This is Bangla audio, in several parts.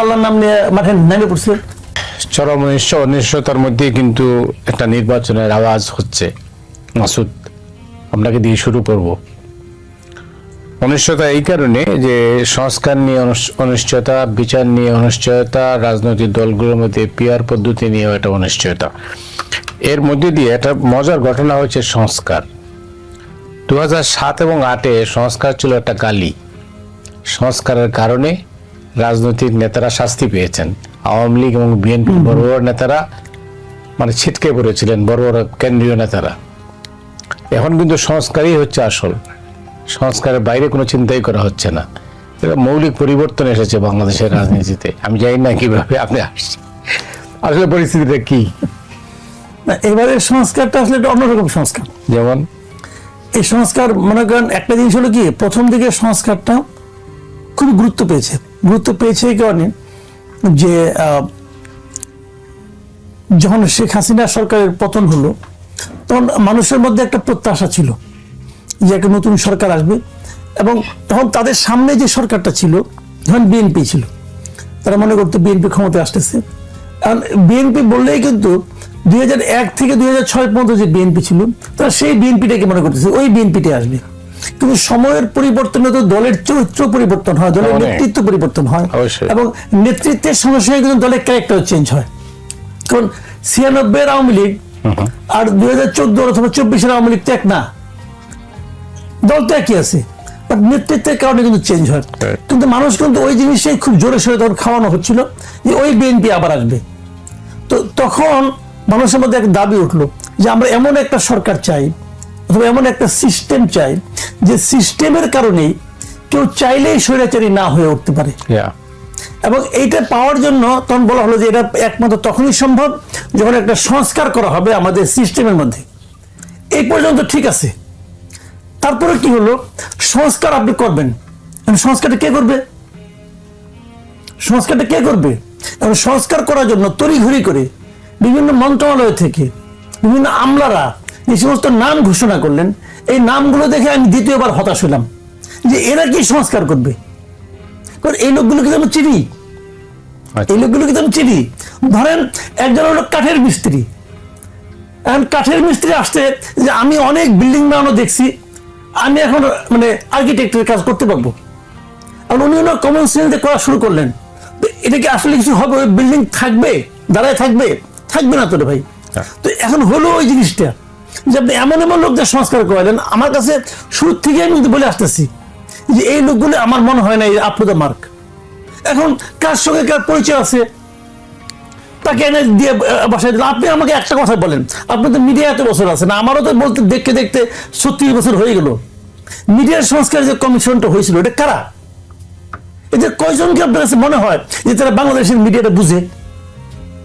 আল্লাহর নাম নিয়ে মাঠে নেমে পড়ছে? চরম অনিশ্চ অনিশ্চয়তার মধ্যে কিন্তু একটা নির্বাচনের আওয়াজ হচ্ছে। মাসুদ, আপনাকে দিয়ে শুরু করব। অনিশ্চয়তা এই কারণে যে সংস্কার নিয়ে অনিশ্চয়তা, বিচার নিয়ে অনিশ্চয়তা, রাজনৈতিক দলগুলোর মধ্যে পিয়ার পদ্ধতি নিয়েও একটা অনিশ্চয়তা। এর মধ্যে দিয়ে একটা মজার ঘটনা হচ্ছে সংস্কার। দু সাত এবং আটে সংস্কার ছিল একটা গালি। সংস্কারের কারণে রাজনৈতিক নেতারা শাস্তি পেয়েছেন। আওয়ামী লীগ এবং বিএনপি বড় বড় নেতারা মানে ছিটকে পড়েছিলেন বড় বড় কেন্দ্রীয় নেতারা। এখন কিন্তু সংস্কারই হচ্ছে আসল। সংস্কারের বাইরে কোনো চিন্তাই করা হচ্ছে না। এটা মৌলিক পরিবর্তন এসেছে বাংলাদেশের রাজনীতিতে। আমি জানি না কীভাবে আপনি আসছেন। আসলে পরিস্থিতিটা কি? না, এবারের সংস্কারটা আসলে একটা অন্যরকম সংস্কার। যেমন? এই সংস্কার মনে করেন একটা জিনিস হলো কি প্রথম দিকে সংস্কারটা খুব গুরুত্ব পেয়েছে। গুরুত্ব পেয়েছে এই কারণে যে যখন শেখ হাসিনা সরকারের পতন হলো, তখন মানুষের মধ্যে একটা প্রত্যাশা ছিল যে একটা নতুন সরকার আসবে এবং তখন তাদের সামনে যে সরকারটা ছিল তখন বিএনপি ছিল, তারা মনে করতো বিএনপি ক্ষমতায় আসতেছে। কারণ বিএনপি বললেই কিন্তু দুই হাজার এক থেকে দুই হাজার ছয় পর্যন্ত যে বিএনপি ছিল, তারা সেই বিএনপিটাকে মনে করতেছে, ওই বিএনপিটাই আসবে। কিন্তু সময়ের পরিবর্তনে তো দলের চরিত্র পরিবর্তন হয় দলের নেতৃত্ব পরিবর্তন হয়। এবং নেতৃত্বের সঙ্গে সঙ্গে কিন্তু দলের ক্যারেক্টার চেঞ্জ হয়। কারণ ছিয়ানব্বই আওয়ামী লীগ আর দুই হাজার চোদ্দ অথবা চব্বিশের আওয়ামী লীগ তো এক না। দল তো একই আছে। বাট নেতৃত্বের কারণে কিন্তু চেঞ্জ হয়। কিন্তু মানুষ কিন্তু ওই জিনিসটাই খুব জোরে সোরে তখন খাওয়ানো হচ্ছিল যে ওই বিএনপি আবার আসবে। তো তখন মানুষের মধ্যে এক দাবি উঠল যে আমরা এমন একটা সরকার চাই অথবা এমন একটা সিস্টেম চাই যে সিস্টেমের কারণেই কেউ চাইলেই স্বৈরাচারী না হয়ে উঠতে পারে। এবং এইটা পাওয়ার জন্য তখন বলা হলো যে এটা একমাত্র তখনই সম্ভব যখন একটা সংস্কার করা হবে আমাদের সিস্টেমের মধ্যে। এই পর্যন্ত ঠিক আছে। তারপরে কি হলো? সংস্কার আপনি করবেন। সংস্কারটা কে করবে? সংস্কারটা কে করবে? এবং সংস্কার করার জন্য তড়িঘড়ি করে বিভিন্ন মন্ত্রণালয় থেকে বিভিন্ন আমলারা যে সমস্ত নাম ঘোষণা করলেন এই নামগুলো দেখে আমি দ্বিতীয়বার হতাশ হলাম যে এরা কি সংস্কার করবে? কারণ এই লোকগুলোকে তো আমি চিনি। আচ্ছা। এই লোকগুলোকে তো আমি চিনি। ধরেন একজন হলো কাঠের মিস্ত্রি। এখন কাঠের মিস্ত্রি আসতে যে আমি অনেক বিল্ডিং বানানো দেখছি আমি এখন মানে আর্কিটেক্টের কাজ করতে পারব। আর উনি হলো কমন সেন্সে করা শুরু করলেন। এটা কি আসলে কিছু হবে? ওই বিল্ডিং থাকবে? দাঁড়ায় থাকবে? থাকবে না তো রে ভাই। হ্যাঁ। তো এখন হলো ওই জিনিসটা। যে আপনি এমন এমন লোকদের সংস্কার করালেন আমার কাছে শুরু থেকে আমি বলে আসতেছি যে এই লোকগুলো আমার মনে হয় না আপনি দ্য মার্ক। এখন কার সঙ্গে কার পরিচয় আছে? তাকে এনে দিয়ে বসাই দিল। আপনি আমাকে একটা কথা বলেন। আপনি তো মিডিয়া এত বছর আছেন, আমারও তো বলতে দেখতে দেখতে ছত্রিশ বছর হয়ে গেল। মিডিয়ার সংস্কার যে কমিশনটা হয়েছিল, এটা কারা? এদের কয়জনকে আপনার কাছে মনে হয় যে তারা বাংলাদেশের মিডিয়াটা বুঝে?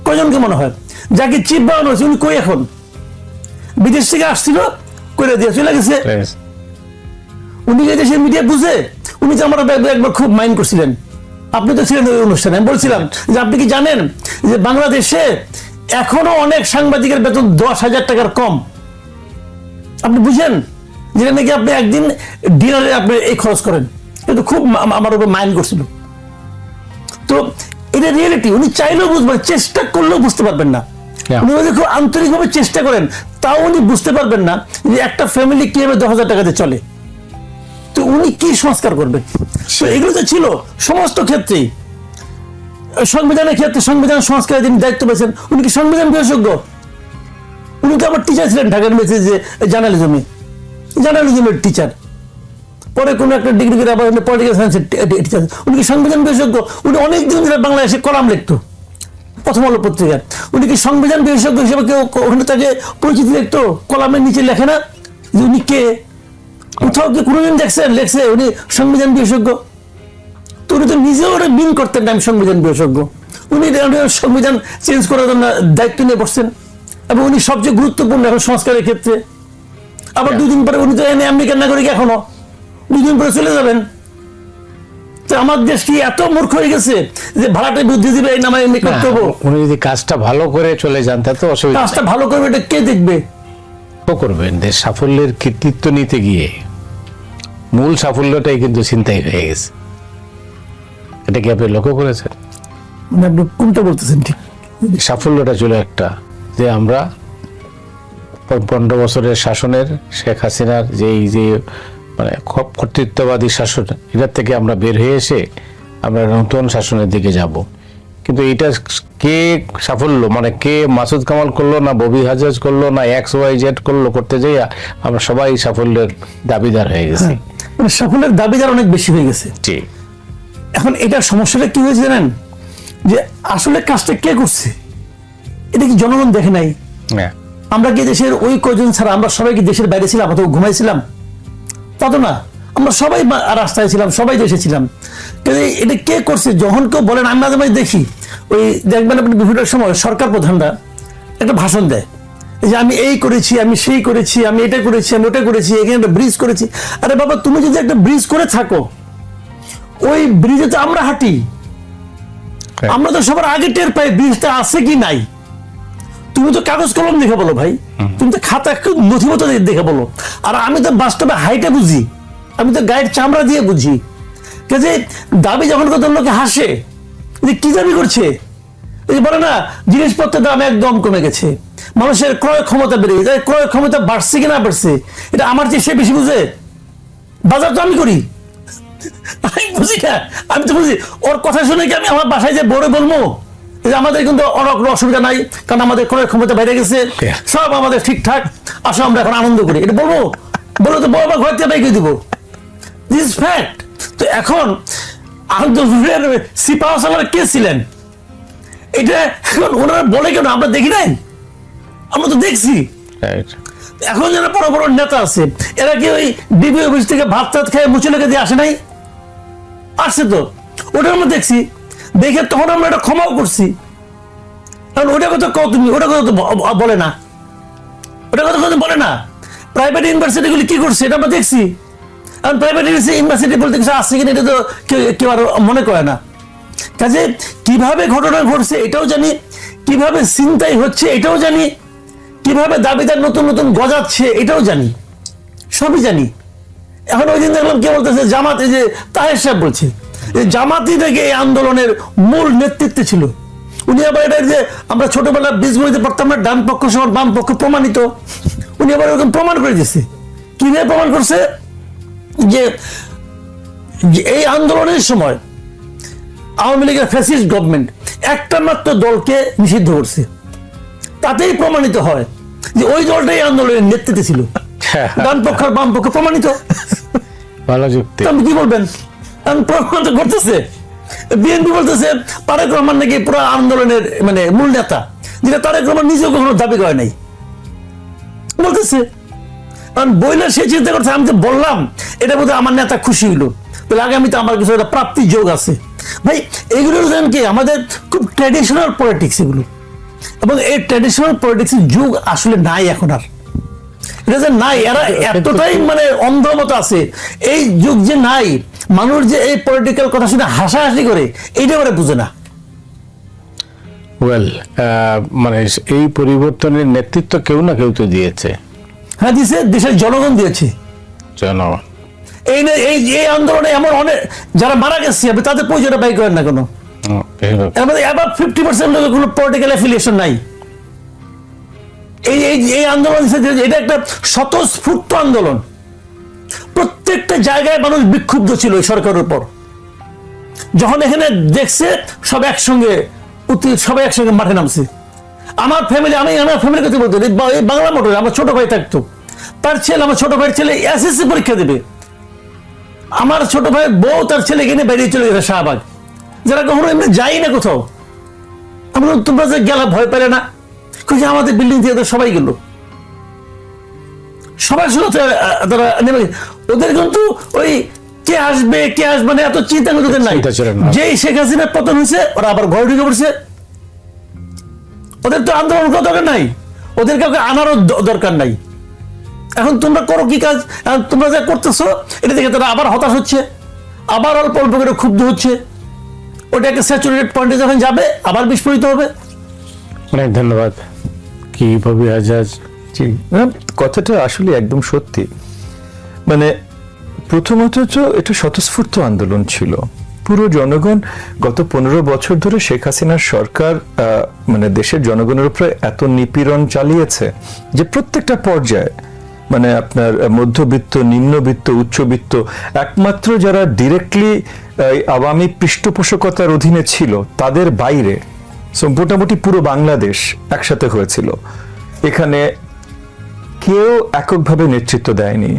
কয়জনকে মনে হয়? যাকে চিফ বানানো হয়েছে, উনি কই এখন? বিদেশ থেকে আসছিল করে দিয়ে চলে গেছে। উনি দেশের মিডিয়া বুঝে উনি যে আমার এক- একবার খুব মাইন্ড করছিলেন। আপনি তো ছিলেন ওই অনুষ্ঠানে আমি বলছিলাম যে আপনি কি জানেন যে বাংলাদেশে এখনও অনেক সাংবাদিকের বেতন দশ হাজার টাকার কম? আপনি বুঝেন? যেটা নাকি আপনি একদিন ডিনারে আপনি এই খরচ করেন। কিন্তু খুব আমার উপর মাইন্ড করছিল। তো এটা রিয়েলিটি উনি চাইলেও বুঝবেন চেষ্টা করলেও বুঝতে পারবেন না. উনি খুব আন্তরিকভাবে চেষ্টা করেন তাও উনি বুঝতে পারবেন না যে একটা ফ্যামিলি কীভাবে দশ হাজার টাকাতে চলে। তো উনি কি সংস্কার করবেন? এগুলো তো ছিল সমস্ত ক্ষেত্রেই সংবিধানের ক্ষেত্রে সংবিধান সংস্কারের যিনি দায়িত্ব পেয়েছেন উনি কি সংবিধান বিশেষজ্ঞ? উনি তো আবার টিচার ছিলেন ঢাকা ইউনিভার্সিটি যে জার্নালিজমে জার্নালিজমের টিচার পরে কোনো একটা ডিগ্রি করে আবার পলিটিক্যাল সায়েন্সের টিচার উনি কি সংবিধান বিশেষজ্ঞ? উনি অনেক দিন ধরে বাংলাদেশে কলাম লিখতো। প্রথম আলো পত্রিকার উনি কি সংবিধান বিশেষজ্ঞ হিসেবে কেউ ওখানে তাকে পরিচিতি লিখতো কলামের নিচে লেখে না? যে উনি কে? কোথাও কি কোনোদিন দেখছেন? লেখছে উনি সংবিধান বিশেষজ্ঞ। তো উনি তো নিজেও ওটা মিন করতেন না আমি সংবিধান বিশেষজ্ঞ। উনি সংবিধান চেঞ্জ করার জন্য দায়িত্ব নিয়ে বসছেন। এবং উনি সবচেয়ে গুরুত্বপূর্ণ এখন সংস্কারের ক্ষেত্রে। আবার দুদিন পরে উনি তো এনে আমেরিকান নাগরিক এখনও। দুদিন পরে চলে যাবেন। আমার দেশ কি এত মূর্খ হয়ে গেছে যে ভাড়াটা বুদ্ধি দিবে এই নামে করতে হব? উনি যদি কাজটা ভালো করে চলে যান অসুবিধা কাজটা ভালো করবে এটা কে দেখবে? করবেন যে সাফল্যের কৃতিত্ব নিতে গিয়ে। মূল সাফল্যটাই কিন্তু চিন্তাই হয়ে গেছে। এটা কি আপনি লক্ষ্য করেছেন? মানে আপনি কোনটা বলতেছেন ঠিক? সাফল্যটা ছিল একটা যে আমরা পনেরো বছরের শাসনের শেখ হাসিনার যে এই যে মানে খুব কর্তৃত্ববাদী শাসন। এটার থেকে আমরা বের হয়ে এসে আমরা নতুন শাসনের দিকে যাব। কিন্তু এটা কে সাফল্য? মানে কে মাসুদ কামাল করল না ববি হাজাজ করল না এক্স ওয়াই জেড করল? করতে যাই আমরা সবাই সাফল্যের দাবিদার হয়ে গেছি। মানে সাফল্যের দাবিদার অনেক বেশি হয়ে গেছে। জি। এখন এটা সমস্যাটা কি হয়েছে জানেন? যে আসলে কাজটা কে করছে? এটা কি জনগণ দেখে নাই? হ্যাঁ। আমরা কি দেশের ওই কজন ছাড়া আমরা সবাই কি দেশের বাইরে ছিলাম অথবা ঘুমাইছিলাম? তা তো না। আমরা সবাই রাস্তায় ছিলাম সবাই দেশে ছিলাম। কিন্তু এটা কে করছে? যখন কেউ বলেন আমি মাঝে মাঝে দেখি ওই দেখবেন আপনি বিভিন্ন সময় সরকার প্রধানরা একটা ভাষণ দেয়। এই যে আমি এই করেছি আমি সেই করেছি আমি এটা করেছি আমি ওটা করেছি এখানে একটা ব্রিজ করেছি। আরে বাবা তুমি যদি একটা ব্রিজ করে থাকো ওই ব্রিজে তো আমরা হাঁটি। আমরা তো সবার আগে টের পাই ব্রিজটা আছে কি নাই। তুমি তো কাগজ কলম দেখে বলো ভাই। তুমি তো খাতা নথিপত্র দেখে বলো। আর আমি তো বাস্তবে হাইটে বুঝি। আমি তো গায়ের চামড়া দিয়ে বুঝি। যে দাবি যখন কত লোকে হাসে, যে কি দাবি করছে? বলে না, জিনিসপত্রের দাম একদম কমে গেছে। মানুষের ক্রয় ক্ষমতা বেড়ে গেছে। ক্রয় ক্ষমতা বাড়ছে কি না বাড়ছে, এটা আমার চেয়ে সে বেশি বুঝে। বাজার তো আমি করি। আমি বুঝি না, আমি তো বুঝি। ওর কথা শুনে কি আমি আমার বাসায় যে বড় বলব? আমাদের কিন্তু অনেক অসুবিধা নাই কারণ আমাদের ক্রয় ক্ষমতা বেড়ে গেছে। সব আমাদের ঠিকঠাক। আসো আমরা এখন আনন্দ করি। এটা বলব? বলো তো বড় ঘর থেকে বাইকে দিব? দিস ফ্যাক্ট তো এখন সিপাহ সালার কে ছিলেন? এটা এখন ওনারা বলে কেন? আমরা দেখি নাই? আমরা তো দেখছি। এখন যারা বড় বড় নেতা আছে এরা কি ওই ডিবি অফিস থেকে ভাত টাত খেয়ে মুছে লেগে দিয়ে আসে নাই? আসছে তো। ওটা আমরা দেখছি। দেখে তখন আমরা এটা ক্ষমাও করছি। কারণ ওটা কথা কও তুমি, ওটা কথা তো বলে না। ওটা কথা কথা বলে না। প্রাইভেট ইউনিভার্সিটিগুলি কি করছে, এটা আমরা দেখছি। কারণ প্রাইভেট ইউনিভার্সিটি বলতে কিছু আসছে কিনা এটা তো কেউ- আর মনে করে না। কাজে কীভাবে ঘটনা ঘটছে এটাও জানি, কীভাবে চিন্তাই হচ্ছে এটাও জানি, কীভাবে দাবিদার নতুন নতুন গজাচ্ছে এটাও জানি, সবই জানি। এখন ওই দিন দেখলাম কে বলতেছে, জামাত যে তাহের সাহেব বলছে। যে জামাতই নাকি এই আন্দোলনের মূল নেতৃত্বে ছিল। উনি আবার এটা যে আমরা ছোটবেলা বীজ বইতে পড়তাম না ডান পক্ষ সমান বাম পক্ষ প্রমাণিত। উনি আবার ওরকম প্রমাণ করে দিচ্ছে কীভাবে প্রমাণ করছে? যে এই আন্দোলনের সময় আওয়ামী লীগের ফ্যাসিস্ট গভর্নমেন্ট একটা মাত্র দলকে নিষিদ্ধ করছে। তাতেই প্রমাণিত হয় যে ওই দলটাই আন্দোলনের নেতৃত্বে ছিল। ডান পক্ষ আর বাম পক্ষ প্রমাণিত। ভালো যুক্তি। আপনি কি বলবেন? প্রমাণ করতেছে। বিএনপি বলতেছে, তারেক রহমান নাকি পুরো আন্দোলনের মানে মূল নেতা, যেটা তারেক রহমান নিজেও কখনো দাবি করে নাই। বলতেছে। কারণ বইলে সে চিন্তা করছে, আমি তো বললাম, এটা বোধহয় আমার নেতা খুশি হইল। তাহলে আগামীতে আমার কিছু একটা প্রাপ্তির যোগ আছে। ভাই, এগুলো জানেন কি, আমাদের খুব ট্র্যাডিশনাল পলিটিক্স এগুলো। এবং এই ট্র্যাডিশনাল পলিটিক্সের যুগ আসলে নাই এখন আর। এটা যে নাই, এরা এতটাই মানে অন্ধ মতো আছে। এই যুগ যে নাই মানুষ যে এই পলিটিক্যাল কথা শুনে হাসাহাসি করে এইটা ওরা বুঝে না। ওয়েল মানে এই পরিবর্তনের নেতৃত্ব কেউ না কেউ তো দিয়েছে। হ্যাঁ দিছে দেশের জনগণ দিয়েছে। জনগণ। এই এই এই আন্দোলনে এমন অনেক যারা মারা গেছে আপনি তাদের পরিচয়টা বাই করেন না কেন। মধ্যে অ্যাবাভ ফিফটি পার্সেন্ট লোকের কোনো পলিটিক্যাল অ্যাফিলিয়েশন নাই। এই এই এই আন্দোলন এটা একটা স্বতঃস্ফূর্ত আন্দোলন। প্রত্যেকটা জায়গায় মানুষ বিক্ষুব্ধ ছিল এই সরকারের উপর। যখন এখানে দেখছে, সব একসঙ্গে সবাই একসঙ্গে মাঠে নামছে। আমার ফ্যামিলি আমি, আমার ফ্যামিলির কথা বলতে এই বাংলা মোটরে, আমার ছোট ভাই থাকতো। তার ছেলে, আমার ছোট ভাইয়ের ছেলে এসএসসি পরীক্ষা দেবে। আমার ছোট ভাই বউ তার ছেলে কিনে বেরিয়ে চলে গেছে শাহবাগ। যারা কখনো এমনি যাই না কোথাও। আমরা তোমরা যে গেলা, ভয় পেলে না। কইছে আমাদের বিল্ডিং থেকে সবাই গেল। সবাই শুধু তারা নেমে ওদের কিন্তু ওই কে আসবে কে আসবে না এত চিন্তা ওদের নাই। যেই শেখ হাসিনার পতন হয়েছে ওরা আবার ঘরে ঢুকে পড়ছে। ওদের তো আন্দোলন করার দরকার নাই। ওদের কাউকে আনারও দরকার নাই। এখন তোমরা করো কি কাজ? তোমরা যা করতেছো এটা দেখে তারা আবার হতাশ হচ্ছে। আবার অল্প অল্প করে ক্ষুব্ধ হচ্ছে। ওটাকে স্যাচুরেটেড পয়েন্টে যখন যাবে আবার বিস্ফোরিত হবে। অনেক ধন্যবাদ। কি ভাবি আজাজ জি। না, কথাটা আসলে একদম সত্যি। মানে প্রথমত এটা স্বতঃস্ফূর্ত আন্দোলন ছিল। পুরো জনগণ গত পনেরো বছর ধরে শেখ হাসিনার সরকার মানে দেশের জনগণের উপরে এত নিপীড়ন চালিয়েছে যে প্রত্যেকটা পর্যায়ে মানে আপনার মধ্যবিত্ত নিম্নবিত্ত উচ্চবিত্ত একমাত্র যারা ডিরেক্টলি আওয়ামী পৃষ্ঠপোষকতার অধীনে ছিল তাদের বাইরে মোটামুটি পুরো বাংলাদেশ একসাথে হয়েছিল। এখানে কেউ এককভাবে নেতৃত্ব দেয়নি।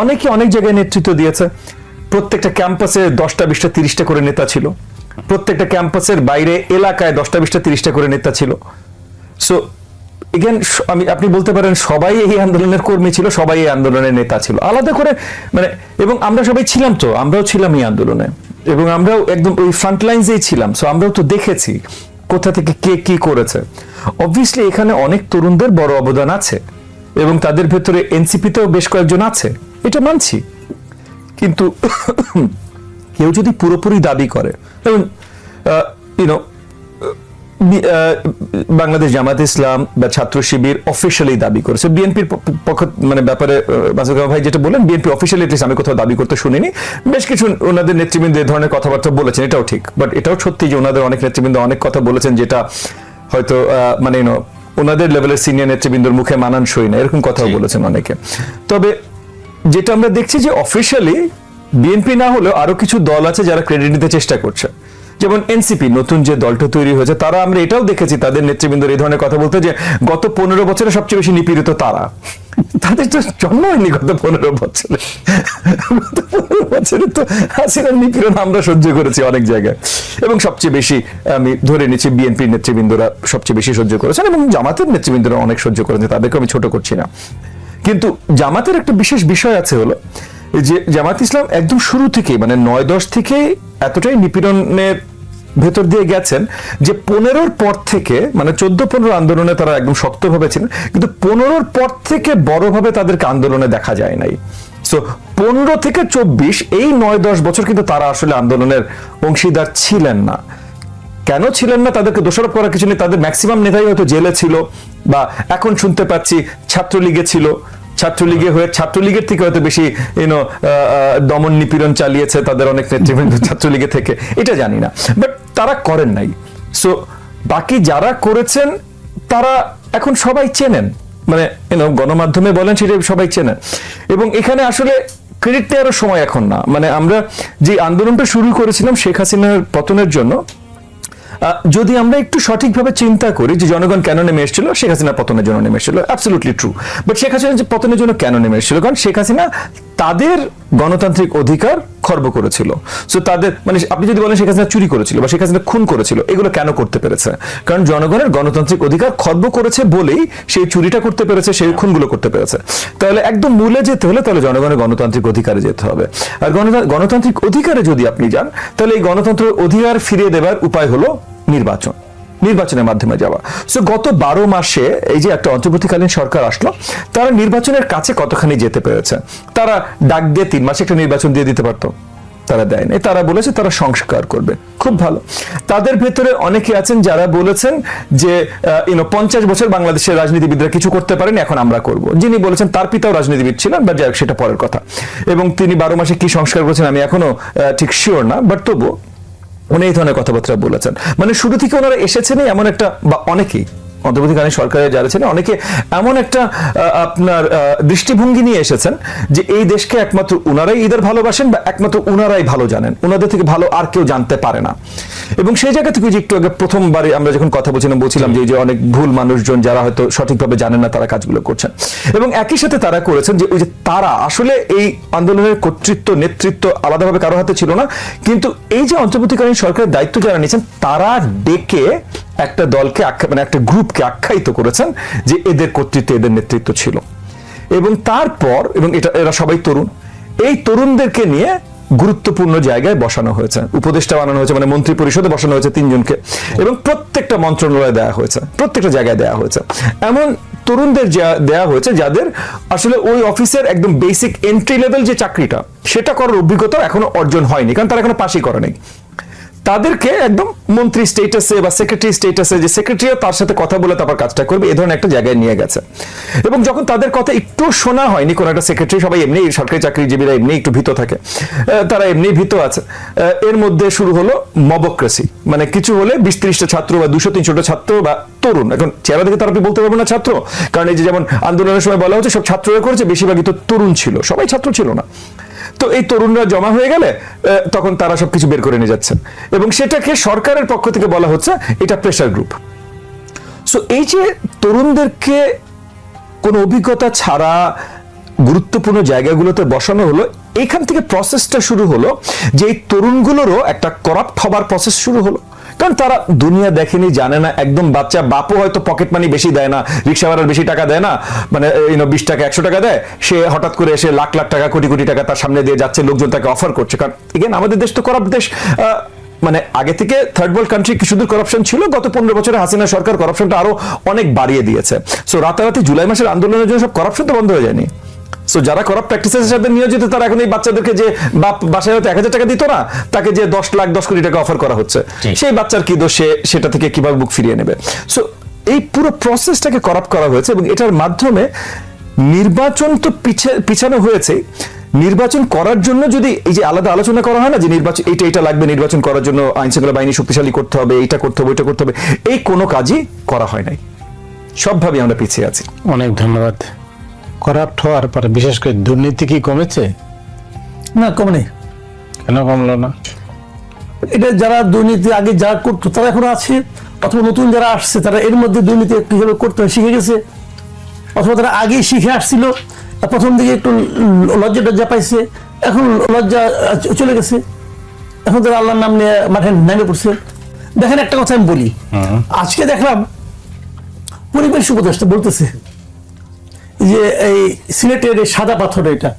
অনেকে অনেক জায়গায় নেতৃত্ব দিয়েছে। প্রত্যেকটা ক্যাম্পাসে দশটা বিশটা তিরিশটা করে নেতা ছিল। প্রত্যেকটা ক্যাম্পাসের বাইরে এলাকায় দশটা বিশটা তিরিশটা করে নেতা ছিল। সো এগেন আমি, আপনি বলতে পারেন সবাই এই আন্দোলনের কর্মী ছিল, সবাই এই আন্দোলনের নেতা ছিল। আলাদা করে মানে এবং আমরা সবাই ছিলাম তো, আমরাও ছিলাম এই আন্দোলনে। এবং আমরাও একদম ওই ফ্রন্ট লাইনসেই ছিলাম। সো আমরাও তো দেখেছি কোথা থেকে কে কি করেছে। অবভিয়াসলি এখানে অনেক তরুণদের বড় অবদান আছে। এবং তাদের ভেতরে এনসিপিতেও বেশ কয়েকজন আছে, এটা মানছি। কিন্তু কেউ যদি পুরোপুরি দাবি করে ইউনো বাংলাদেশ জামাত ইসলাম বা ছাত্র শিবির অফিসিয়ালি দাবি করেছে। বিএনপির পক্ষ মানে ব্যাপারে মাসুদ ভাই যেটা বলেন বিএনপি অফিসিয়ালি এটলিস্ট আমি কোথাও দাবি করতে শুনিনি। বেশ কিছু ওনাদের নেতৃবৃন্দ এ ধরনের কথাবার্তা বলেছেন, এটাও ঠিক। বাট এটাও সত্যি যে ওনাদের অনেক নেতৃবৃন্দ অনেক কথা বলেছেন যেটা হয়তো মানে ওনাদের লেভেলের সিনিয়র নেতৃবৃন্দর মুখে মানান সই না। এরকম কথাও বলেছেন অনেকে। তবে যেটা আমরা দেখছি যে অফিসিয়ালি বিএনপি না হলেও আরও কিছু দল আছে যারা ক্রেডিট নিতে চেষ্টা করছে। যেমন এনসিপি নতুন যে দলটা তৈরি হয়েছে, তারা আমরা এটাও দেখেছি, তাদের নেতৃবৃন্দের এই ধরনের কথা বলতে যে গত পনেরো বছরে সবচেয়ে বেশি নিপীড়িত তারা। তাদের তো জন্ম হয়নি গত পনেরো বছরে। পনেরো বছরে তো হাসিনার নিপীড়ন আমরা সহ্য করেছি অনেক জায়গায়। এবং সবচেয়ে বেশি, আমি ধরে নিচ্ছি বিএনপির নেতৃবৃন্দরা সবচেয়ে বেশি সহ্য করেছেন, এবং জামাতের নেতৃবৃন্দরা অনেক সহ্য করেছে তাদেরকে আমি ছোট করছি না। কিন্তু জামাতের একটা বিশেষ বিষয় আছে হলো যে জামাত ইসলাম একদম শুরু থেকে মানে নয় দশ থেকে এতটাই নিপীড়নের ভেতর দিয়ে গেছেন যে পনেরোর পর থেকে মানে চোদ্দ পনেরো আন্দোলনে তারা একদম শক্তভাবে ছিলেন, কিন্তু পনেরোর পর থেকে বড়ভাবে তাদেরকে আন্দোলনে দেখা যায় নাই। সো পনেরো থেকে চব্বিশ, এই নয় দশ বছর কিন্তু তারা আসলে আন্দোলনের অংশীদার ছিলেন না। কেন ছিলেন না? তাদেরকে দোষারোপ করার কিছু নেই। তাদের ম্যাক্সিমাম নেতাই হয়তো জেলে ছিল, বা এখন শুনতে পাচ্ছি ছাত্রলীগে ছিল। ছাত্রলীগে হয়ে ছাত্রলীগের থেকে হয়তো বেশি ইউনো দমন নিপীড়ন চালিয়েছে তাদের অনেক নেতৃবৃন্দ ছাত্রলীগে থেকে। এটা জানি না। বাট তারা করেন নাই। সো বাকি যারা করেছেন তারা এখন সবাই চেনেন। মানে ইউনো গণমাধ্যমে বলেন সেটা সবাই চেনেন। এবং এখানে আসলে ক্রেডিট নেওয়ার সময় এখন না। মানে আমরা যে আন্দোলনটা শুরু করেছিলাম শেখ হাসিনার পতনের জন্য যদি আমরা একটু সঠিকভাবে চিন্তা করি যে জনগণ কেন নেমে এসেছিল, শেখ হাসিনা পতনের জন্য নেমে এসেছিল absolutely true but Sheikh Hasina যে পতনের জন্য কেন নেমে এসেছিল? কারণ শেখ হাসিনা তাদের গণতান্ত্রিক অধিকার খর্ব করেছিল। সো তাদের মানে আপনি যদি বলেন শেখ চুরি করেছিল বা শেখ খুন করেছিল, এগুলো কেন করতে পেরেছে? কারণ জনগণের গণতান্ত্রিক অধিকার খর্ব করেছে বলেই সেই চুরিটা করতে পেরেছে, সেই খুনগুলো করতে পেরেছে। তাহলে একদম মূলে যেতে হলে তাহলে জনগণের গণতান্ত্রিক অধিকারে যেতে হবে। আর গণতা- গণতান্ত্রিক অধিকারে যদি আপনি যান, তাহলে এই গণতন্ত্রের অধিকার ফিরিয়ে দেবার উপায় হলো নির্বাচন। নির্বাচনের মাধ্যমে যাওয়া। সো গত বারো মাসে এই যে একটা অন্তর্বর্তীকালীন সরকার আসলো, তারা নির্বাচনের কাছে কতখানি যেতে পেরেছে? তারা ডাক দিয়ে তিন মাসে একটা নির্বাচন দিয়ে দিতে পারতো? তারা দেয়নি। তারা বলেছে তারা সংস্কার করবে। খুব ভালো। তাদের ভেতরে অনেকে আছেন যারা বলেছেন যে ইউনো পঞ্চাশ বছর বাংলাদেশের রাজনীতিবিদরা কিছু করতে পারেন, এখন আমরা করব। যিনি বলেছেন তার পিতাও রাজনীতিবিদ ছিলেন বা যাই সেটা পরের কথা। এবং তিনি বারো মাসে কি সংস্কার করেছেন আমি এখনও ঠিক শিওর না বাট তবুও উনি এই ধরনের কথাবার্তা বলেছেন। মানে শুরু থেকে ওনারা এসেছেনই এমন একটা বা অনেকেই। অন্তর্বর্তীকালীন সরকারের যারা ছিলেন, অনেকে এমন একটা আপনার দৃষ্টিভঙ্গি নিয়ে এসেছেন যে এই দেশকে একমাত্র উনারাই ঈদের ভালোবাসেন বা একমাত্র উনারাই ভালো জানেন। উনাদের থেকে ভালো আর কেউ জানতে পারে না। এবং সেই জায়গা থেকে যে একটু আগে প্রথমবারে আমরা যখন কথা বলছিলাম বলছিলাম যে যে অনেক ভুল মানুষজন যারা হয়তো সঠিকভাবে জানেন না তারা কাজগুলো করছেন। এবং একই সাথে তারা করেছেন যে ওই যে তারা, আসলে এই আন্দোলনের কর্তৃত্ব, নেতৃত্ব আলাদাভাবে কারও হাতে ছিল না। কিন্তু এই যে অন্তর্বর্তীকালীন সরকারের দায়িত্ব যারা নিয়েছেন, তারা ডেকে একটা দলকে মানে একটা গ্রুপকে আখ্যায়িত করেছেন যে এদের কর্তৃত্ব, এদের নেতৃত্ব ছিল। এবং তারপর এবং এটা এরা সবাই তরুণ। এই তরুণদেরকে নিয়ে গুরুত্বপূর্ণ জায়গায় বসানো হয়েছে। উপদেষ্টা বানানো হয়েছে মানে মন্ত্রী পরিষদে বসানো হয়েছে তিনজনকে। এবং প্রত্যেকটা মন্ত্রণালয়ে দেওয়া হয়েছে। প্রত্যেকটা জায়গায় দেওয়া হয়েছে। এমন তরুণদের দেওয়া হয়েছে যাদের আসলে ওই অফিসের একদম বেসিক এন্ট্রি লেভেল যে চাকরিটা, সেটা করার অভিজ্ঞতা এখনও অর্জন হয়নি। কারণ তারা এখনও পাশই করে তাদেরকে একদম মন্ত্রী স্টেটাসে বা সেক্রেটারি স্টেটাসে যে সেক্রেটারিও তার সাথে কথা বলে তারপর কাজটা করবে, এ ধরনের একটা জায়গায় নিয়ে গেছে। এবং যখন তাদের কথা একটু শোনা হয়নি, কোন একটা সেক্রেটারি সবাই এমনি সরকারি চাকরিজীবীরা এমনি একটু ভীত থাকে তারা এমনি ভীত আছে। এর মধ্যে শুরু হলো মবক্রেসি মানে কিছু হলে বিশ ত্রিশটা ছাত্র বা দুশো তিনশোটা ছাত্র বা তরুণ। এখন চেহারা দেখে তারা বলতে পারবেন না ছাত্র, কারণ এই যেমন আন্দোলনের সময় বলা হচ্ছে, সব ছাত্ররা করেছে, বেশিরভাগই তো তরুণ ছিল, সবাই ছাত্র ছিল না। তো এই তরুণরা জমা হয়ে গেলে তখন তারা সবকিছু বের করে নিয়ে যাচ্ছেন। এবং সেটাকে সরকারের পক্ষ থেকে বলা হচ্ছে এটা প্রেশার গ্রুপ সো এই যে তরুণদেরকে কোনো অভিজ্ঞতা ছাড়া গুরুত্বপূর্ণ জায়গাগুলোতে বসানো হলো, এখান থেকে প্রসেসটা শুরু হলো যে এই তরুণগুলোরও একটা করাপ্ট হবার প্রসেস শুরু হলো। কারণ তারা দুনিয়া দেখেনি, জানে না। একদম বাচ্চা বাপও হয়তো পকেট মানি বেশি দেয় না রিক্সা ভাড়ার বেশি টাকা দেয় না মানে ইউনো বিশ টাকা, একশো টাকা দেয়। সে হঠাৎ করে এসে লাখ লাখ টাকা, কোটি কোটি টাকা তার সামনে দিয়ে যাচ্ছে, লোকজন তাকে অফার করছে। কারণ এগেন আমাদের দেশ তো করাপ্ট দেশ। মানে আগে থেকে থার্ড ওয়ার্ল্ড কান্ট্রি কি শুধু করাপশন ছিল, গত পনেরো বছরে হাসিনা সরকার করাপশনটা আরও অনেক বাড়িয়ে দিয়েছে। সো রাতারাতি জুলাই মাসের আন্দোলনের জন্য সব করাপশন তো বন্ধ হয়ে যায়নি। সো যারা করাপ্ট প্র্যাকটিসের সাথে নিয়োজিত তারা এখন এই বাচ্চাদেরকে যে বাপ বাসায় হয়তো এক হাজার টাকা দিত না তাকে যে দশ লাখ দশ কোটি টাকা অফার করা হচ্ছে। সেই বাচ্চার কি দোষ? সেটা থেকে কীভাবে বুক ফিরিয়ে নেবে? সো এই পুরো প্রসেসটাকে করাপ্ট করা হয়েছে এবং এটার মাধ্যমে নির্বাচন তো পিছে- পিছানো হয়েছে। নির্বাচন করার জন্য যদি এই যে আলাদা আলোচনা করা হয় না যে নির্বাচন এটা এটা লাগবে নির্বাচন করার জন্য আইন শৃঙ্খলা বাহিনী শক্তিশালী করতে হবে এটা করতে হবে এটা করতে হবে এই কোনো কাজই করা হয় নাই। সবভাবে আমরা পিছিয়ে আছি। অনেক ধন্যবাদ। করাপ্ট হওয়ার পরে বিশেষ করে দুর্নীতি কি কমেছে? না কম নেই কেন কমলো না? এটা যারা দুর্নীতি আগে যারা করতো তারা এখন আছে। অথবা নতুন যারা আসছে তারা এর মধ্যে দুর্নীতি কীভাবে করতে হয় শিখে গেছে। অথবা তারা আগেই শিখে আসছিল প্রথম দিকে একটু লজ্জা টজ্জা পাইছে এখন লজ্জা চলে গেছে। এখন তারা আল্লাহর নাম নিয়ে মাঠে নেমে পড়ছে। দেখেন একটা কথা আমি বলি। আজকে দেখলাম পরিবেশ উপদেষ্টা বলতেছে যে এই সিলেটের এই সাদা পাথর এটা।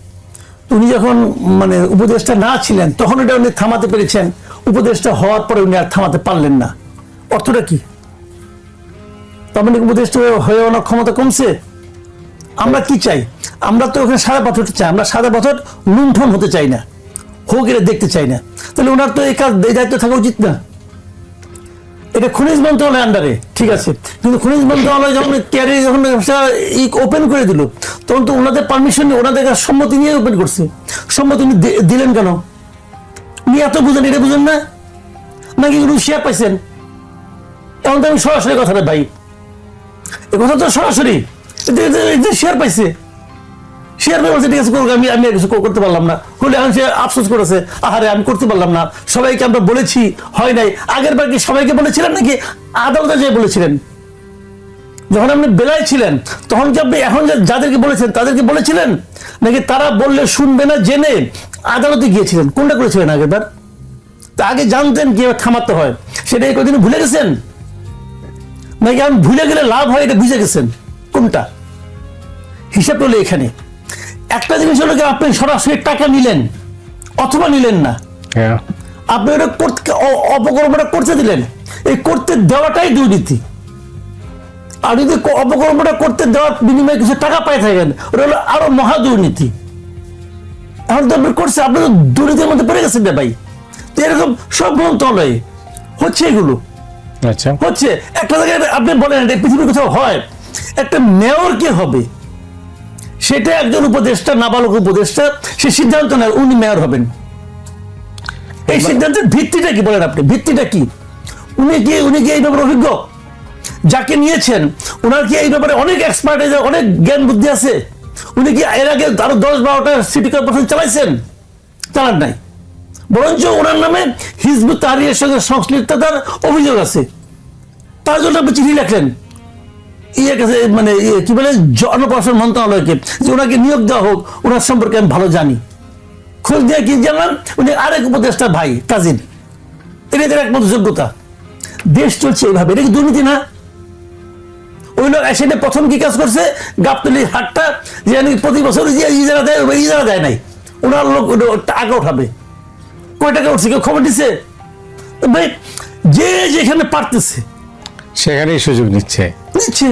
উনি যখন মানে উপদেষ্টা না ছিলেন, তখন এটা উনি থামাতে পেরেছেন। উপদেষ্টা হওয়ার পরে উনি আর থামাতে পারলেন না। অর্থটা কি? তার মানে উপদেষ্টা হয়ে ওনার ক্ষমতা কমছে? আমরা কি চাই? আমরা তো ওখানে সাদা পাথরটা চাই। আমরা সাদা পাথর লুণ্ঠন হতে চাই না। হোক, এটা দেখতে চাই না। তাহলে ওনার তো এই কাজ দায়িত্ব থাকা উচিত না। এটা খনিজ মন্ত্রণালয়ের আন্ডারে ঠিক আছে। কিন্তু খনিজ মন্ত্রণালয় যখন ক্যারি যখন ওপেন করে দিল তখন তো ওনাদের পারমিশন নিয়ে ওনাদের সম্মতি নিয়ে ওপেন করছে। সম্মতি দিলেন কেন? উনি এত বুঝেন এটা বুঝেন না? নাকি শেয়ার পাইছেন? এখন তো আমি সরাসরি কথাটা ভাই। এ কথা তো সরাসরি। শেয়ার পাইছে শেয়ার বলছে ঠিক আছে করুক, আমি আমি কিছু করতে পারলাম না। হলে এখন সে আফসোস করেছে আহারে আমি করতে পারলাম না। সবাইকে আমরা বলেছি হয় নাই। আগের বার কি সবাইকে বলেছিলেন নাকি? আদালতে যেয়ে বলেছিলেন। যখন আপনি বেলায় ছিলেন তখন কি আপনি এখন যা- যাদেরকে বলেছেন তাদেরকে বলেছিলেন? নাকি তারা বললে শুনবে না জেনে আদালতে গিয়েছিলেন? কোনটা করেছিলেন আগেরবার তা আগে জানতেন কি থামাতে হয়। সেটা কদিন ভুলে গেছেন? নাকি এখন ভুলে গেলে লাভ হয় এটা বুঝে গেছেন? কোনটা? হিসাব হলো এখানে। একটা জিনিস হলো কি আপনি সরাসরি টাকা নিলেন অথবা নিলেন না। হ্যাঁ। আপনি ওটা করতে অপকর্মটা করতে দিলেন। এই করতে দেওয়াটাই দুর্নীতি। আর যদি অপকর্মটা করতে দেওয়ার বিনিময়ে কিছু টাকা পাই থাকেন ওটা হলো আরও মহা দুর্নীতি। এখন তো আপনি করছে আপনি তো দুর্নীতির মধ্যে পড়ে গেছেন ভাই। তো এরকম সব মন্ত্রণালয়ে হচ্ছে এগুলো। আচ্ছা। হচ্ছে। একটা জায়গায় আপনি বলেন এটা পৃথিবীর কোথাও হয় একটা মেয়র কে হবে? সেটা একজন উপদেষ্টা নাবালক উপদেষ্টা সে সিদ্ধান্ত নেয় উনি মেয়র হবেন। এই সিদ্ধান্তের ভিত্তিটা কি বলেন আপনি? ভিত্তিটা কি? উনি কি উনি কি এই ব্যাপারে অভিজ্ঞ? যাকে নিয়েছেন ওনার কি এই ব্যাপারে অনেক এক্সপার্ট অনেক জ্ঞান বুদ্ধি আছে? উনি কি এর আগে আরও দশ বারোটা সিটি কর্পোরেশন চালাইছেন? চালান নাই। বরঞ্চ ওনার নামে হিজবুত তাহরিরের সঙ্গে সংশ্লিষ্টতার অভিযোগ আছে। তার জন্য আপনি চিঠি লেখলেন। ইয়ে মানে ইয়ে কি বলে জনপ্রশাসন মন্ত্রণালয়কে, যে ওনাকে নিয়োগ দেওয়া হোক, ওনার সম্পর্কে আমি ভালো জানি। খোঁজ দিয়ে কি জানলাম উনি আরেক ভাই, কাজিন। এটা একমাত্র যোগ্যতা। দেশ চলছে এইভাবে, এটা কি দুর্নীতি না? ওই লোক প্রথম কি কাজ করছে? গাবতলির হাটটা, যে প্রতি বছর ইজারা দেয় ইজারা দেয় নাই। ওনার লোক টাকা উঠাবে। কয় টাকা উঠছে, কেউ খবর দিছে? যে যেখানে পারতেছে সেখানেই সুযোগ নিচ্ছে নিচ্ছে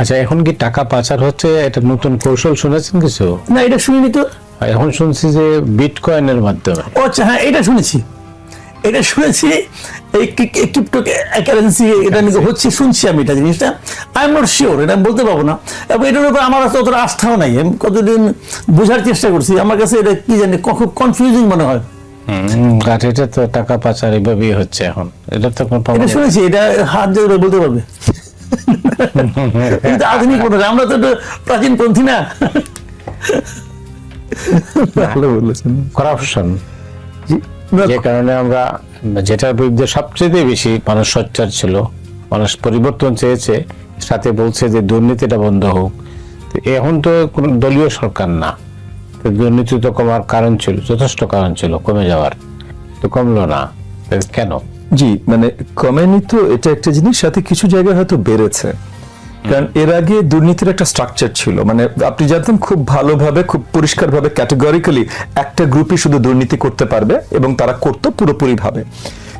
আচ্ছা এখন কি টাকা পাচার হচ্ছে? এটা নতুন কৌশল শুনেছেন কিছু? না এটা শুনিনি তো। এখন শুনছি যে বিটকয়েনের মাধ্যমে। ও আচ্ছা হ্যাঁ এটা শুনেছি। এটা শুনেছি এই ক্রিপ্টো কারেন্সি এটা নাকি হচ্ছে শুনছি আমি এটা জিনিসটা। আই এম নট শিওর এটা আমি বলতে পারব না। এবং এটার উপর আমার কাছে অতটা আস্থাও নাই। আমি কতদিন বোঝার চেষ্টা করছি। আমার কাছে এটা কি জানি খুব কনফিউজিং মনে হয়। আর এটা তো টাকা পাচার এভাবেই হচ্ছে এখন। এটা তো কোনো শুনেছি এটা হাত জোরে বলতে পারবে। কিন্তু আধুনিক আমরা তো একটু প্রাচীন পন্থী না। ভালো বলেছেন। করাপশন যে কারণে আমরা যেটার বিরুদ্ধে সবচেয়ে বেশি মানুষ সোচ্চার ছিল মানুষ পরিবর্তন চেয়েছে সাথে বলছে যে দুর্নীতিটা বন্ধ হোক। এখন তো কোন দলীয় সরকার না। দুর্নীতি তো কমার কারণ ছিল যথেষ্ট কারণ ছিল কমে যাওয়ার। তো কমলো না কেন? জি মানে কমেনি তো এটা একটা জিনিস সাথে কিছু জায়গায় হয়তো বেড়েছে। কারণ এর আগে দুর্নীতির একটা স্ট্রাকচার ছিল মানে আপনি জানতেন খুব ভালোভাবে খুব পরিষ্কারভাবে ক্যাটেগরিক্যালি একটা গ্রুপই শুধু দুর্নীতি করতে পারবে এবং তারা করতো পুরোপুরি ভাবে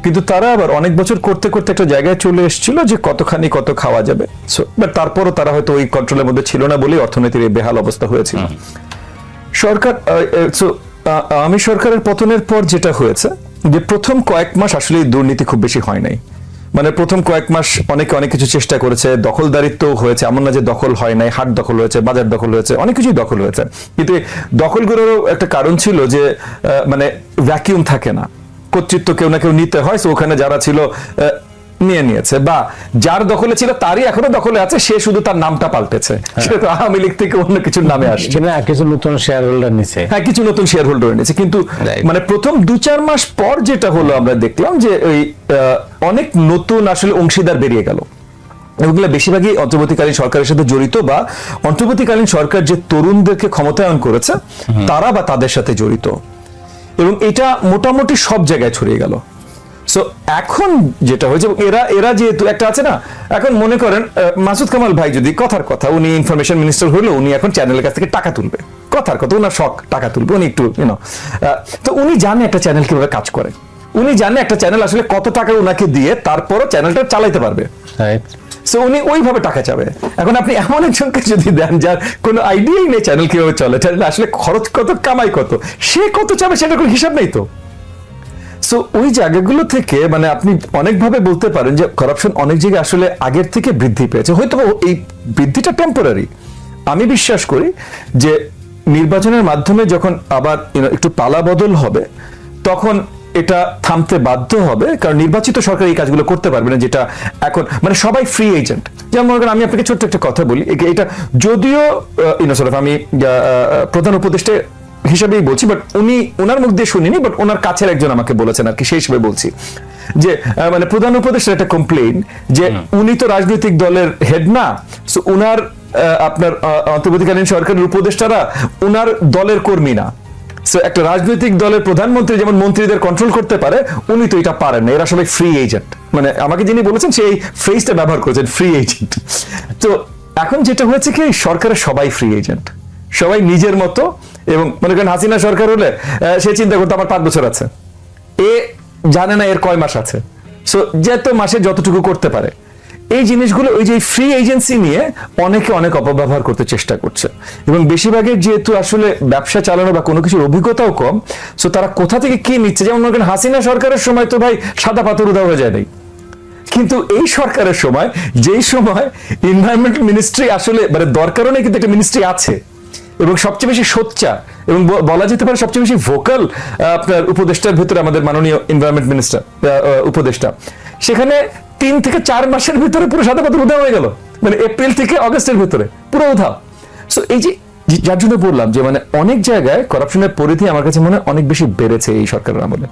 কিন্তু তারা আবার অনেক বছর করতে করতে একটা জায়গায় চলে এসেছিল যে কতখানি কত খাওয়া যাবে। বাট তারপরও তারা হয়তো ওই কন্ট্রোলের মধ্যে ছিল না বলেই অর্থনীতির এই বেহাল অবস্থা হয়েছিল। সরকার আমি সরকারের পতনের পর যেটা হয়েছে, যে প্রথম কয়েক মাস আসলে দুর্নীতি খুব বেশি হয় নাই। মানে প্রথম কয়েক মাস অনেকে অনেক কিছু চেষ্টা করেছে দখলদারিত্ব হয়েছে, এমন না যে দখল হয় নাই, হাট দখল হয়েছে, বাজার দখল হয়েছে, অনেক কিছুই দখল হয়েছে। কিন্তু দখলগুলোরও একটা কারণ ছিল যে মানে ভ্যাকিউম থাকে না। কর্তৃত্ব কেউ না কেউ নিতে হয় তো ওখানে যারা ছিল নিয়ে নিয়েছে বা যার দখলে ছিল তারই এখনও দখলে আছে সে শুধু তার নামটা পাল্টেছে। সে তো আওয়ামী লীগ থেকে অন্য কিছুর নামে আসছে। না কিছু নতুন শেয়ার হোল্ডার নিছে। হ্যাঁ কিছু নতুন শেয়ার হোল্ডার এনেছে কিন্তু মানে প্রথম দু চার মাস পর যেটা হলো আমরা দেখলাম যে ওই অনেক নতুন আসলে অংশীদার বেরিয়ে গেল। ওগুলো বেশিরভাগই অন্তর্বর্তীকালীন সরকারের সাথে জড়িত বা অন্তর্বর্তীকালীন সরকার যে তরুণদেরকে ক্ষমতায়ন করেছে তারা বা তাদের সাথে জড়িত। এবং এটা মোটামুটি সব জায়গায় ছড়িয়ে গেল। সো এখন যেটা হয়েছে এরা এরা যেহেতু একটা আছে না এখন মনে করেন মাসুদ কামাল ভাই যদি কথার কথা উনি ইনফরমেশন মিনিস্টার হলো উনি এখন চ্যানেলের কাছ থেকে টাকা তুলবে। কথার কথা ওনার শখ টাকা তুলবে উনি একটু ইউনো তো উনি জানে একটা চ্যানেল কীভাবে কাজ করে। উনি জানে একটা চ্যানেল আসলে কত টাকা ওনাকে দিয়ে তারপরও চ্যানেলটা চালাইতে পারবে। সো উনি ওইভাবে টাকা চাবে। এখন আপনি এমন একজনকে যদি দেন যার কোনো আইডিয়াই নেই চ্যানেল কীভাবে চলে চ্যানেল আসলে খরচ কত কামাই কত সে কত চাবে সেটা কোনো হিসাব নেই তো। সো ওই জায়গাগুলো থেকে মানে আপনি অনেকভাবে বলতে পারেন যে করাপশন অনেক জায়গায় আসলে আগের থেকে বৃদ্ধি পেয়েছে। হয়তো এই বৃদ্ধিটা টেম্পোরারি আমি বিশ্বাস করি যে নির্বাচনের মাধ্যমে যখন আবার একটু পালা বদল হবে, তখন এটা থামতে বাধ্য হবে, কারণ নির্বাচিত সরকার এই কাজগুলো করতে পারবে না, যেটা এখন মানে সবাই ফ্রি এজেন্ট যেমন মনে করেন, আমি আপনাকে ছোট্ট একটা কথা বলি এটা যদিও ইউনো আমি প্রধান উপদেষ্টা হিসাবেই বলছি বাট উনি ওনার মুখ দিয়ে শুনিনি বাট ওনার কাছের একজন আমাকে বলেছেন আর কি সেই হিসেবে বলছি। যে মানে প্রধান উপদেষ্টার একটা কমপ্লেইন যে উনি তো রাজনৈতিক দলের হেড না সো উনার আপনার অন্তর্বর্তীকালীন সরকারের উপদেষ্টারা উনার দলের কর্মী না। সো একটা রাজনৈতিক দলের প্রধানমন্ত্রী যেমন মন্ত্রীদের কন্ট্রোল করতে পারে উনি তো এটা পারেন না এরা সবাই ফ্রি এজেন্ট মানে আমাকে যিনি বলেছেন সেই ফ্রেজটা ব্যবহার করেছেন ফ্রি এজেন্ট তো এখন যেটা হয়েছে কি সরকারের সবাই ফ্রি এজেন্ট সবাই নিজের মতো এবং মনে করেন হাসিনা সরকার হলে সে চিন্তা করতে আমার পাঁচ বছর আছে। এ জানে না এর কয় মাস আছে। সো যত মাসে যতটুকু করতে পারে। এই জিনিসগুলো, ওই যে ফ্রি এজেন্সি নিয়ে অনেকে অনেক অপব্যবহার করতে চেষ্টা করছে। এবং বেশিরভাগের যেহেতু আসলে ব্যবসা চালানো বা কোনো কিছুর অভিজ্ঞতাও কম সো তারা কোথা থেকে কি নিচ্ছে? যেমন মনে করেন হাসিনা সরকারের সময় তো ভাই সাদা পাথর উদা হয়ে যায় নাই। কিন্তু এই সরকারের সময়, যেই সময় এনভায়রনমেন্ট মিনিস্ট্রি আসলে মানে দরকারও নেই, কিন্তু একটা মিনিস্ট্রি আছে। এবং সবচেয়ে বেশি সোচ্চা এবং বলা যেতে পারে সবচেয়ে বেশি ভোকাল আপনার উপদেষ্টার ভেতরে আমাদের মাননীয় এনভায়রনমেন্ট মিনিস্টার উপদেষ্টা। সেখানে তিন থেকে চার মাসের ভিতরে পুরো সাদা পাথর উধাও হয়ে গেল। মানে এপ্রিল থেকে অগস্টের ভিতরে পুরো উধাও। সো এই যে যার জন্য বললাম যে মানে অনেক জায়গায় করাপশনের পরিধি আমার কাছে মনে অনেক বেশি বেড়েছে এই সরকারের আমলে।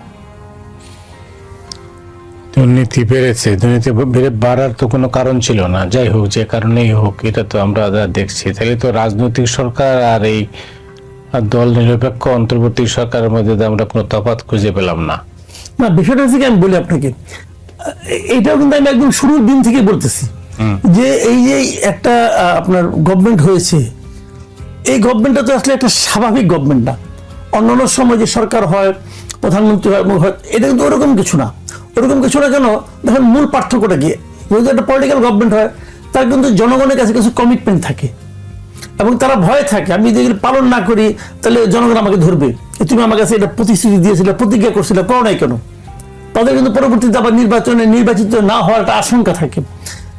দুর্নীতি বেড়েছে দুর্নীতি বেড়ে বাড়ার তো কোনো কারণ ছিল না। যাই হোক যে কারণেই হোক এটা তো আমরা দেখছি। তাহলে তো রাজনৈতিক সরকার আর এই দল নিরপেক্ষ অন্তর্বর্তী সরকারের মধ্যে আমরা কোনো তফাৎ খুঁজে পেলাম না। না বিষয়টা হচ্ছে আমি বলি আপনাকে আহ, এইটাও কিন্তু আমি একদম শুরুর দিন থেকে বলতেছি যে এই যে একটা আপনার গভর্নমেন্ট হয়েছে এই গভর্নমেন্টটা তো আসলে একটা স্বাভাবিক গভর্নমেন্ট না। অন্যান্য সময় যে সরকার হয় প্রধানমন্ত্রী হয় এটা কিন্তু ওরকম কিছু না। ওরকম কিছু না কেন? দেখেন মূল পার্থক্যটা কি? যদি একটা পলিটিক্যাল গভর্নমেন্ট হয়, তার কিন্তু জনগণের কাছে কিছু কমিটমেন্ট থাকে। এবং তারা ভয় থাকে, আমি যদি পালন না করি, তাহলে জনগণ আমাকে ধরবে। তুমি আমার কাছে এটা প্রতিশ্রুতি দিয়েছিলে, প্রতিজ্ঞা করছিলে, করো নাই কেন? তাদের কিন্তু পরবর্তীতে আবার নির্বাচনে নির্বাচিত না হওয়ার একটা আশঙ্কা থাকে।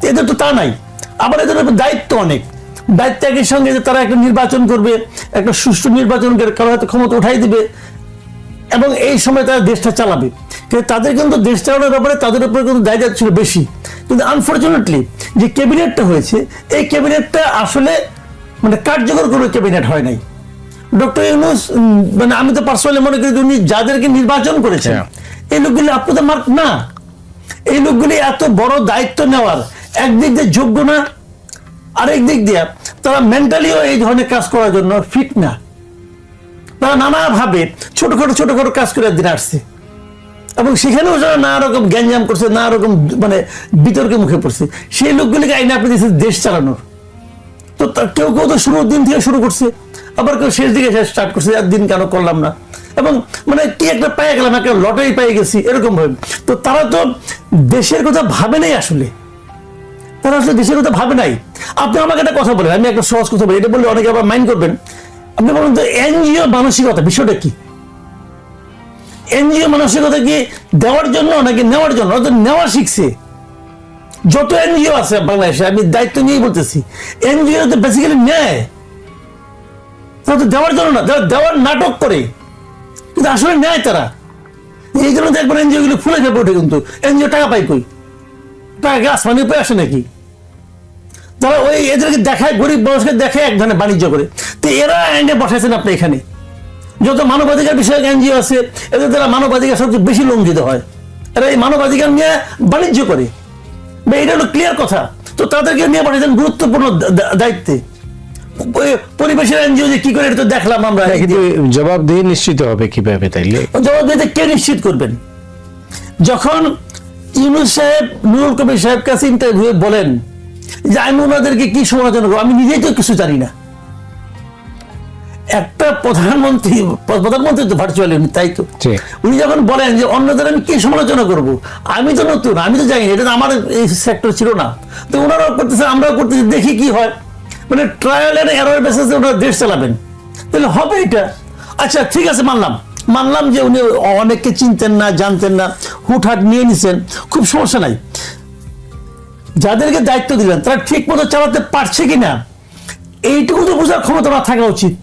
এদের তো তা নাই। আবার এদের দায়িত্ব অনেক। দায়িত্ব একই সঙ্গে যে তারা একটা নির্বাচন করবে, একটা সুষ্ঠু নির্বাচন করে হয়তো ক্ষমতা উঠাই দিবে, এবং এই সময় তারা দেশটা চালাবে। তাদের কিন্তু দেশ চালানোর ব্যাপারে তাদের উপরে কিন্তু দায়িত্ব ছিল বেশি। কিন্তু আনফর্চুনেটলি যে ক্যাবিনেটটা হয়েছে এই ক্যাবিনেটটা আসলে মানে কার্যকর কোনো ক্যাবিনেট হয় নাই। ডক্টর ইউনুস মানে আমি তো পার্সোনালি মনে করি উনি যাদেরকে নির্বাচন করেছেন। এই লোকগুলি আপনাদের মার্ক না। এই লোকগুলি এত বড় দায়িত্ব নেওয়ার একদিক দিয়ে যোগ্য না আরেক দিক দিয়ে তারা মেন্টালিও এই ধরনের কাজ করার জন্য ফিট না। তারা নানাভাবে ছোটখাটো ছোটখাটো কাজ করে দিন আসছে। এবং সেখানেও যারা নানা রকম গ্যাঞ্জাম করছে নানা রকম মানে বিতর্কে মুখে পড়ছে, সেই লোকগুলিকে আইনে আপনি দিয়েছেন দেশ চালানোর। তো কেউ কেউ তো শুরুর দিন থেকে শুরু করছে, আবার কেউ শেষ দিকে স্টার্ট করছে আর দিন কেন করলাম না? এবং মানে কি একটা পেয়ে গেলাম, একটা লটারি পেয়ে গেছি, এরকম ভাবে। তো তারা তো দেশের কথা ভাবে নাই আসলে। তারা আসলে দেশের কথা ভাবে নাই। আপনি আমাকে একটা কথা বলেন, আমি একটা সহজ কথা বলি, এটা বললে অনেকে আবার মাইন্ড করবেন। আপনি বলুন তো এনজিও মানসিকতা, বিষয়টা কি? এনজিও মানসিকতা কি দেওয়ার জন্য নাকি নেওয়ার জন্য? তো নেওয়া শিখছে। যত এনজিও আছে বাংলাদেশে, আমি দায়িত্ব নিয়েই বলতেছি, এনজিও তো বেসিক্যালি নেয়। তারা তো দেওয়ার জন্য না, যারা দেওয়ার নাটক করে, কিন্তু আসলে নেয় তারা। এই জন্য দেখবেন এনজিও গুলো ফুলে ফেপে ওঠে কিন্তু। এনজিও টাকা পাই কই? টাকা কি আসমানি পেয়ে আসে নাকি? তারা ওই এদেরকে দেখায়, গরিব মানুষকে দেখে এক ধরনের বাণিজ্য করে। তো এরা এনে বসাইছেন আপনি এখানে। যত মানবাধিকার বিষয়ক এনজিও আছে এদের দ্বারা মানবাধিকার সবচেয়ে বেশি লঙ্ঘিত হয়। এরা এই মানবাধিকার নিয়ে বাণিজ্য করে। বা এটা হলো ক্লিয়ার কথা। তো তাদেরকে নিয়ে পাঠিয়েছেন গুরুত্বপূর্ণ দায়িত্বে। পরিবেশের এনজিও যে কি করে এটা তো দেখলাম আমরা কিন্তু জবাবদিহি নিশ্চিত হবে কীভাবে তাইলে? জবাব দিতে কে নিশ্চিত করবেন? যখন ইউনুস সাহেব নুরুল কবির সাহেব কাছে ইন্টারভিউ বলেন যে আমি ওনাদেরকে কি সমালোচনা করব? আমি নিজেই তো কিছু জানি না। একটা প্রধানমন্ত্রী প্রধানমন্ত্রী তো ভার্চুয়ালি উনি তাই তো। উনি যখন বলেন যে অন্যদের আমি কি সমালোচনা করব? আমি তো নতুন আমি তো জানি এটা তো আমার এই সেক্টর ছিল না। তো ওনারাও করতেছে আমরাও করতেছি দেখি কি হয়। মানে ট্রায়াল এন্ড এরর বেসিসে ওনারা দেশ চালাবেন। তাহলে হবে এটা। আচ্ছা ঠিক আছে মানলাম। মানলাম যে উনি অনেককে চিনতেন না জানতেন না হুটহাট নিয়ে নিছেন খুব সমস্যা নাই। যাদেরকে দায়িত্ব দিলেন তারা ঠিক মতো চালাতে পারছে কিনা এইটুকু তো বোঝার ক্ষমতা না থাকা উচিত।